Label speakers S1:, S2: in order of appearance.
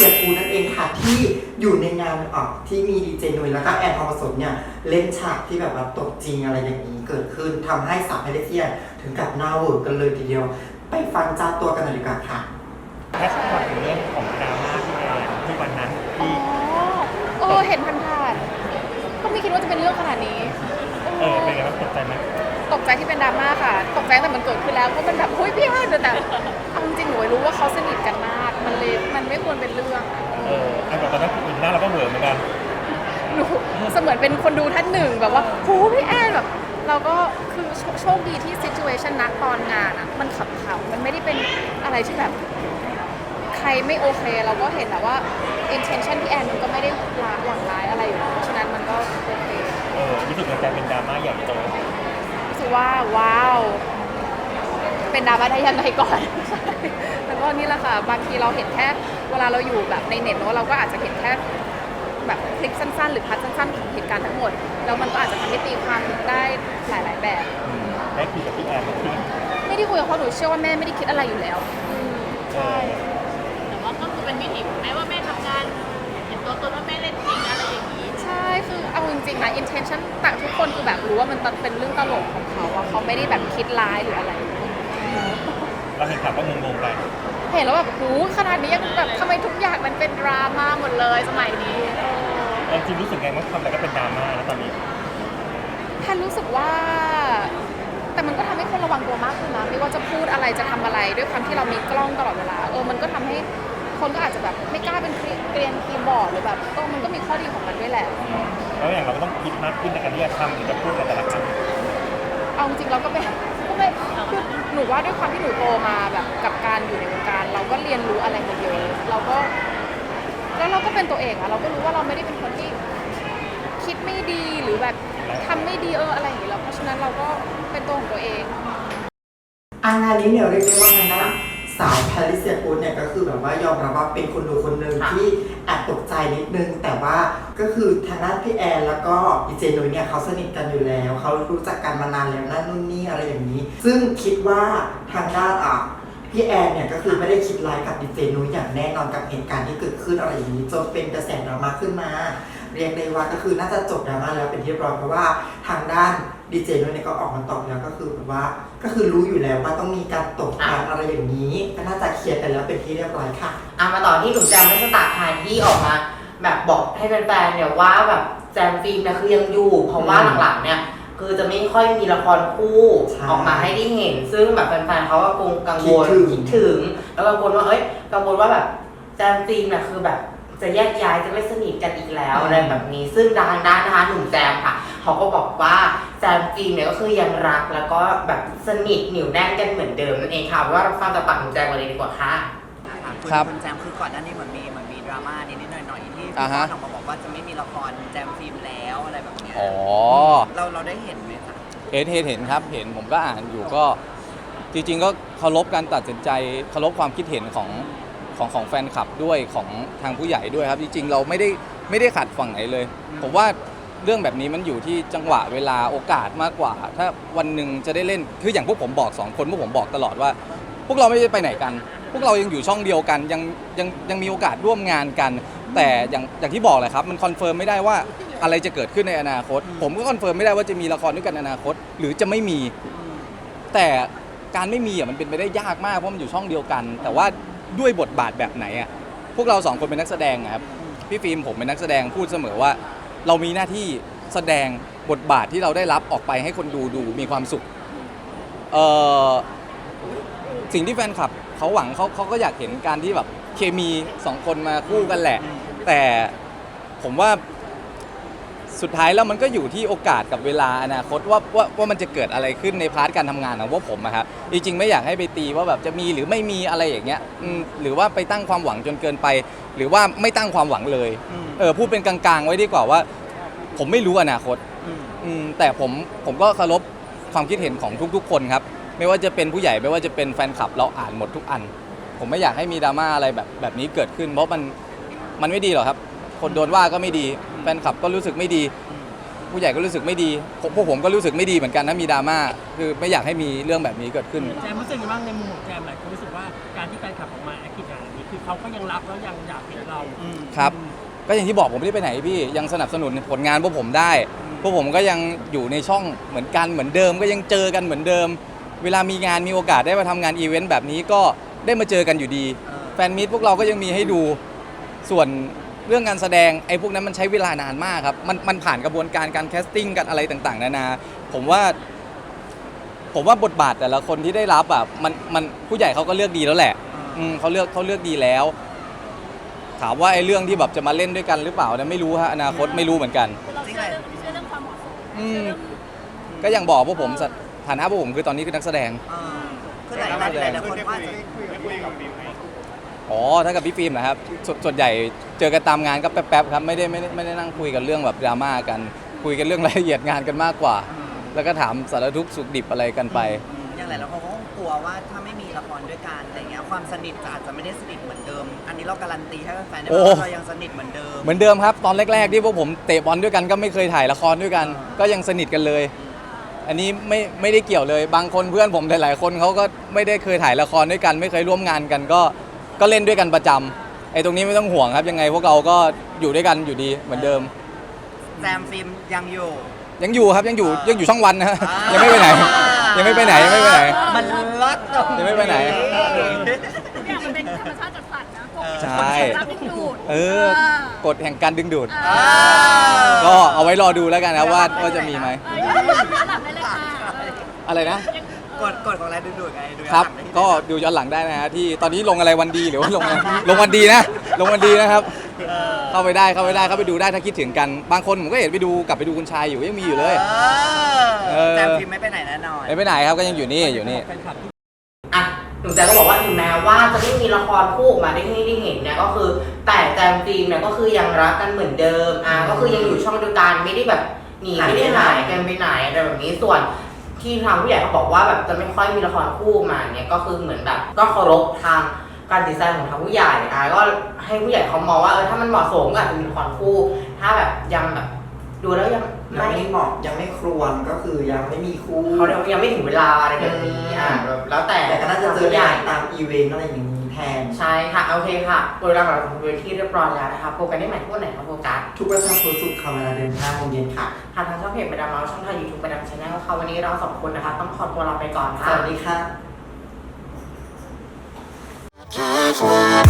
S1: ซียกูนั่นเองค่ะที่อยู่ในงานออกที่มีดีเจนุยแล้วก็แอนทองผสมเนี่ยเล่นฉากที่แบบว่าตกจริงอะไรอย่างนี้เกิดขึ้นทำให้สาวแพทริเซียถึงกับหน้าเวิร์กกันเลยทีเดียว ไปฟังจ้าตัวกันหน่อยดีกว่าค่ะ
S2: แค่สักวันถึงเรื่องของดราม่าที่แอนที่วันนั้น
S3: อ๋อ
S2: ที่
S3: เออเห็นผ่านๆก็ไม่คิดว่าจะเป็นเรื่องขนาดนี้
S2: เออเป็นไงบ้างตกใจไหม
S3: ตกใจที่เป็นดราม่าค่ะ ตกใจแต่มันเกิดขึ้นแล้วก็มันแบบเฮ้ยพี่ให้แต่เอาจริงๆหนูรู้ว่าเขาสนิทกันมากมัน เลยมันไม่ควรเป็นเรื่องอะ
S2: เออไอ้แบบตอนนั้นคุณหน้าเราก็เหวอเหมือนกัน
S3: หนูเสมือนเป็นคนดูท่านหนึ่งแบบว่าโหพี่แอนแบบ เราก็คือโชโชคดีที่ situation นักตอนงานอะมันขับเขามันไม่ได้เป็นอะไรที่แบบ ใครไม่โอเคเราก็เห็นแล้วว่า intention พี่แอนมันก็ไม่ได้ลาหวังร้ายอะไรอยู่แล้วเพราะฉะนั้นมันก็โอเค
S2: เออรู้สึกเหมือนกันเป็นดราม่าใหญ่โต
S3: รู้สึกว่าว้าว เป็นดราม่าได้ยังไงก่อน แล้วก็นี่แหละค่ะ บางทีเราเห็นแค่เวลาเราอยู่แบบในเน็ตเนอะเราก็อาจจะเห็นแค่แบบคลิปสั้น ๆ หรือพัดสั้นๆของเหตุการณ์ทั้งหมด แล้วมันก็อาจจะทำให้ตีความได้หลาย ๆ แบบ
S2: อืมได้คุยกับพี่แอนที่
S3: ไม่ได้คุยกับเขาหนูเชื่อว่าแม่ไม่ได้คิดอะไรอยู่แล้วอืมใช่
S4: แต่ว่าก็คือเป็นวิถีแม้ว่าแม่ทำงานเห็นตัวตนว่าแม่เล่นจริงอะไรอย่างนี้
S3: ใช่คือเอาจริงๆนะ intention ต่างทุกคนคือแบบรู้ว่ามันเป็นเรื่องตลกของเขาอะเขาไม่ได้แบบคิดร้ายหรืออะไร
S2: เราเห็นข่าวก็งงๆไป
S3: เห็นแล้วแบบหูขนาดนี้ยังแบบทำไมทุกอย่างมันเป็นดราม่าหมดเลยสมัยนี้
S2: เออจริงรู้สึกไงว่าทำอะไรก็เป็นดราม่าแล้วตอนนี้
S3: แค่รู้สึกว่า แต่มันก็ทำให้คนระวังตัวมากขึ้นนะไม่ว่าจะพูดอะไรจะทำอะไร ด้วยความที่เรามีกล้องตลอดเวลาเออมันก็ทำให้คนก็อาจจะแบบไม่กล้าเป็นเกรียนคีย์บอร์ดหรือแบบเออมันก็มีข้อดีของมันด้วยแหละ
S2: แล้วอย่างเราก็ต้องคิดมากขึ้นในการที่จะทำหรือจะพูดในแต่ละครั้ง
S3: เอาจริงๆเราก็ไม่ก็ ไม่คือหนูว่าด้วยความที่หนูโตมาแบบกับการอยู่ในวงการ เราก็เรียนรู้อะไรมาเยอะเราก็แล้วเราก็เป็นตัวเองอะเราก็รู้ว่าเราไม่ได้เป็นคนที่คิดไม่ดีหรือแบบทำไม่ดีเอออะไรอย่างเงี้ยแล้วเพราะฉะนั้นเราก็เป็นตัวของตัวเอง
S1: อางานนี้เนี่ยเรียกได้ว่าไงนะ สาวแพริเซียกูดเนี่ยก็คือแบบว่ายอมรับว่าเป็นคนดูคนหนึ่ง
S4: ค่ะ
S1: ที่แอบตกใจนิดนึง แต่ว่าก็คือทางด้านพี่แอนแล้วก็ดีเจนุ้ยเนี่ยเขาสนิทกันอยู่แล้ว เขารู้จักกันมานานแล้วนั่นนู่นนี่อะไรอย่างนี้ ซึ่งคิดว่าทางด้านอะพี่แอนเนี่ยก็คือไม่ได้คิดร้ายกับดีเจนุ้ยอย่างแน่นอนกับเหตุการณ์ที่เกิดขึ้นอะไรอย่างนี้จนเป็นกระแสดราม่าขึ้นมา เรียกได้ว่าก็คือน่าจะจบดราม่าแล้วเป็นที่เรียบร้อยเพราะว่าทางด้าน ดีเจนุ้ยเนี่ยก็ออกมาตอบแล้วก็คือแบบว่าก็คือรู้อยู่แล้วว่าต้องมีการตกการอะไรอย่างนี้ก็น่าจะเคลียร์กันแล้วเป็นที่เรียบร้อยค่ะ
S4: อะมาต่อที่หนุ่มแจมไม่สตาร์ทายที่ออกมา แบบบอกให้แฟนๆเนี่ยว่าแบบแจมฟิล์มเนี่ยคือยังอยู่ เพราะว่า
S1: อืม
S4: หลังๆเนี่ยคือจะไม่ค่อยมีละครคู่
S1: ใช่
S4: ออกมาให้ได้เห็น ซึ่งแบบแฟนๆเขาก็คงกังวล
S1: คิดถึง
S4: คิดถึง แล้วกังวลว่าเอ้ยกังวลว่าแบบแจมฟิล์มเนี่ยคือแบบจะแยกย้ายจะไม่สนิทกันอีกแล้วอะไรแบบนี้ ซึ่งทางด้านนะคะหนุ่มแจมค่ะ เขาก็บอกว่า แจมฟิล์มเนี่ยก็คือยังรักแล้วก็แบบสนิทเหนียวแน่นกันเหมือนเดิมนั่นเองค่ะว่าเราฟังจากปากหนุ่มแจมกันเลยดีกว่าค่ะ
S5: คุณ
S6: ครับ
S5: คุณแจมคือก่อนหน้านี้เหมือนมีเหมือนมีดราม่านิดๆหน่อยๆที่
S6: อ่า
S5: พี่
S6: ฮะ
S5: ป้อนออกมาบอกว่าจะไม่มีละครแจมฟิล์มแล้วอะไรแบบเนี้ย
S6: อ๋อ
S5: เราเราได้เห็นไหมคะ
S6: เห็นเห็นเห็นครับเห็นผมก็อ่านอยู่ก็จริงๆก็เคารพการตัดสินใจเคารพความคิดเห็นของของของแฟนคลับด้วยของทางผู้ใหญ่ด้วยครับ จริงๆ เราไม่ได้ไม่ได้ขัดฝั่งไหนเลย ผมว่า เรื่องแบบนี้มันอยู่ที่จังหวะเวลาโอกาสมากกว่า ถ้าวันหนึ่งจะได้เล่นคืออย่างพวกผมบอกสองคนพวกผมบอกตลอดว่า พวกเราไม่ได้ไปไหนกัน พวกเรายังอยู่ช่องเดียวกันยังยังยังมีโอกาสร่วมงานกัน แต่อย่างอย่างที่บอกแหละครับ มันคอนเฟิร์มไม่ได้ว่าอะไรจะเกิดขึ้นในอนาคต ผมก็คอนเฟิร์มไม่ได้ว่าจะมีละครด้วยกันในอนาคต หรือจะไม่มี แต่การไม่มีอะมันเป็นไปได้ยากมากเพราะมันอยู่ช่องเดียวกัน แต่ว่าด้วยบทบาทแบบไหนอะพวกเราสองคนเป็นนักแสดงอะครับพี่ฟิล์มผมเป็นนักแสดงพูดเสมอว่า เรามีหน้าที่แสดงบทบาทที่เราได้รับออกไปให้คนดูดูมีความสุขเอ่อสิ่งที่แฟนคลับเขาหวังเขาเขาก็อยากเห็นการที่แบบเคมีสองคนมาคู่กันแหละ แต่ผมว่า สุดท้ายแล้วมันก็อยู่ที่โอกาสกับเวลาอนาคตว่าว่าว่ามันจะเกิดอะไรขึ้นในพาร์ทการทำงานของพวกผมอะครับจริงๆไม่อยากให้ไปตีว่าแบบจะมีหรือไม่มีอะไรอย่างเงี้ยอืมหรือว่าไปตั้งความหวังจนเกินไป หรือว่าไม่ตั้งความหวังเลย
S5: อืม
S6: เออพูดเป็นกลางๆ ไว้ดีกว่าว่า ผมไม่รู้อนาคต
S5: อืม
S6: อืมแต่ผมผมก็เคารพความคิดเห็นของทุกๆ คนครับ ไม่ว่าจะเป็นผู้ใหญ่ไม่ว่าจะเป็นแฟนคลับเราอ่านหมดทุกอัน ผมไม่อยากให้มีดราม่าอะไรแบบแบบนี้เกิดขึ้น เพราะมันมันไม่ดีหรอกครับ คนโดนว่าก็ไม่ดี แฟนคลับก็รู้สึกไม่ดี ผู้ใหญ่ก็รู้สึกไม่ดีผมพวกผมก็รู้สึกไม่ดีเหมือนกันนะมีดราม่าคือไม่อยากให้มีเรื่องแบบนี้เกิดขึ้น
S7: แจมรู้สึกยังไงบ้างในมุมของแจมหลายคนรู้สึกว่าการที่แฟนคลับออกมาแอคทีฟอย่างนี้คือไฟ
S2: เขาก็ยังรักแล้วยังอยากเห็นเรา
S6: ครับ ก็อย่างที่บอกผมไม่ได้ไปไหนพี่ยังสนับสนุนผลงานพวกผมได้ พวกผมก็ยังอยู่ในช่องเหมือนกันเหมือนเดิม ก็ยังเจอกันเหมือนเดิม เวลามีงานมีโอกาสได้มาทำงานอีเวนต์แบบนี้ก็ได้มาเจอกันอยู่ดี แฟนมิตพวกเราก็ยังมีให้ดูส่วน เรื่องการแสดงไอ้พวกนั้นมันใช้เวลานานมากครับ มันมันผ่านกระบวนการการแคสติ้งกันอะไรต่างๆ นานา ผมว่า ผมว่าบทบาทแต่ละคนที่ได้รับอะมันมันผู้ใหญ่เขาก็เลือกดีแล้วแหละอืมเขาเลือกเขาเลือกดีแล้ว ถามว่าไอ้เรื่องที่แบบจะมาเล่นด้วยกันหรือเปล่าเนะไม่รู้ฮะอนาคตไม่รู้เหมือนกัน
S7: เราเชื่อเรื่องเชื่อเรื่องความเหมาะสม
S6: อืม
S7: เชื่อเรื่อง
S6: ก็อย่างบอกพวกผมสฐานะพวกผมคือตอนนี้คือนักแสดง
S5: เออคือหลายหลายหลายคนว่าจะ
S6: อ๋อถ้ากับพี่ฟิล์มนะครับสวนส่วนใหญ่เจอกันตามงานก็แป๊บๆครับไม่ได้ไม่ได้ไม่ได้นั่งคุยกันเรื่องแบบดราม่ากัน คุยกันเรื่องรายละเอียดงานกันมากกว่า แล้วก็ถามสารทุกข์สุขดิบอะไรกันไป
S5: อย่างหลายๆคนก็กลัวว่าถ้าไม่มีละครด้วยกันอะไรเงี้ยความสนิทจะอาจจะไม่ได้สนิทเหมือนเดิม อันนี้เราการันตีให้แฟนๆได้
S6: โอ้
S5: ว่าเรายังสนิทเหมือนเดิม
S6: เหมือนเดิมครับ ตอนแรก ๆ ที่พวกผมเตะบอลด้วยกันก็ไม่เคยถ่ายละครด้วยกัน ก็ยังสนิทกันเลย อันนี้ไม่ไม่ได้เกี่ยวเลยบางคนเพื่อนผมหลายๆคนเขาก็ไม่ได้เคยถ่ายละครด้วยกัน ไม่เคยร่วมงานกันก็ ก็เล่นด้วยกันประจำไอ้ตรงนี้ไม่ต้องห่วงครับยังไงพวกเราก็อยู่ด้วยกันอยู่ดีเหมือนเดิม
S5: แซมฟิล์มยังอยู่
S6: ยังอยู่ครับยังอยู่
S5: อ่ายั
S6: ยังอยู่ช่องวันนะฮะ
S5: อ่ายั
S6: ยังไม่ไปไหน ยังไม่ไปไหนยังไม่ไปไหน
S5: มันลดตรง
S6: ยังไม่ไปไหน
S7: ทุกอย่างมันเป็นธรรมชาติจัดสรรนะพวก
S6: ใช่
S7: รับดึงดูด
S6: เออกฎแห่งการดึงดูด
S7: อ่า
S6: ก็เอาไว้รอดูแล้วกันนะว่าว่าจะมีไหม
S7: เออยังไม่ได้หลับได้เลยค่ะ
S6: อะไรนะ
S5: กดกดของอะไรดูดูดไงดู
S6: ครับ
S5: ย้อนหลังได้ที่
S6: ก็ดูย้อนหลังได้นะฮะที่ตอนนี้ลงอะไรวันดีหรือว่าลงอะไรลงวันดีนะ ลงวันดีนะครับ เข้าไปได้เข้าไปได้เข้าไปดูได้ถ้าคิดถึงกัน บางคนผมก็เห็นไปดูกลับไปดูคุณชายอยู่ยังมีอยู่เลย
S5: เอ
S6: เอ
S5: อ
S6: อ
S5: แซมฟิล์มไม่ไปไหนแน่นอน
S6: ไม่ไปไหนครับก็ยังอยู่นี่อยู่นี่
S4: อะหนุ่มแจมก็บอกว่าถึงแม้ว่าจะไม่มีละครคู่ออกมาได้ที่ได้เห็นเนี่ยก็คือ แต่แจมฟิล์มเนี่ยก็คือยังรักกันเหมือนเดิมอะก็คือยังอยู่ช่องเดียวกันไม่ได้แบบหนีไม่ได้หายกันไปไหนอะไรแบบนี้ส่วน ที่ทางผู้ใหญ่เขาบอกว่าแบบจะไม่ค่อยมีละครคู่มาเนี่ยก็คือเหมือนแบบ ก็เคารพทางการดีไซน์ของทางผู้ใหญ่อะก็ให้ผู้ใหญ่เขามองว่าเออถ้ามันเหมาะสมก็อาจจะมีละครคู่ ถ้าแบบยังแบบดูแล้วยัง
S1: ยัง
S4: ไม่
S1: ไม่เหมาะยังไม่ครวนก็คือยังไม่มีคู่
S4: เขาเรียกว่ายังไม่ถึงเวลาอะไรแบบนี้อะแบบแล้วแต่
S1: แต่ก็น่าจะเจอได้ตามอีเวนต์อะไรอย่างนี้แท น
S4: ใช่ค่ะ โอเคค่ะโดยเราของเราเป็นที่เรียบร้อยแล้วนะคะพบกันได้ใหม่ทุกวันไหนครับโฟกัส
S1: ทุกวันเสาร์ศุกร์ค่ะเวลาเดินห้าโมงเย็นค่ะ
S4: ทางทางช่องเพจไปดามเมาส์ช่องทางยูทูบไปดามชาแนลค่ะวันนี้เราสองคนนะคะ ต้องขอตัวลาไปก่อน
S1: ส
S4: ค่ะ
S1: วัสดีค่ะ
S8: Just wanna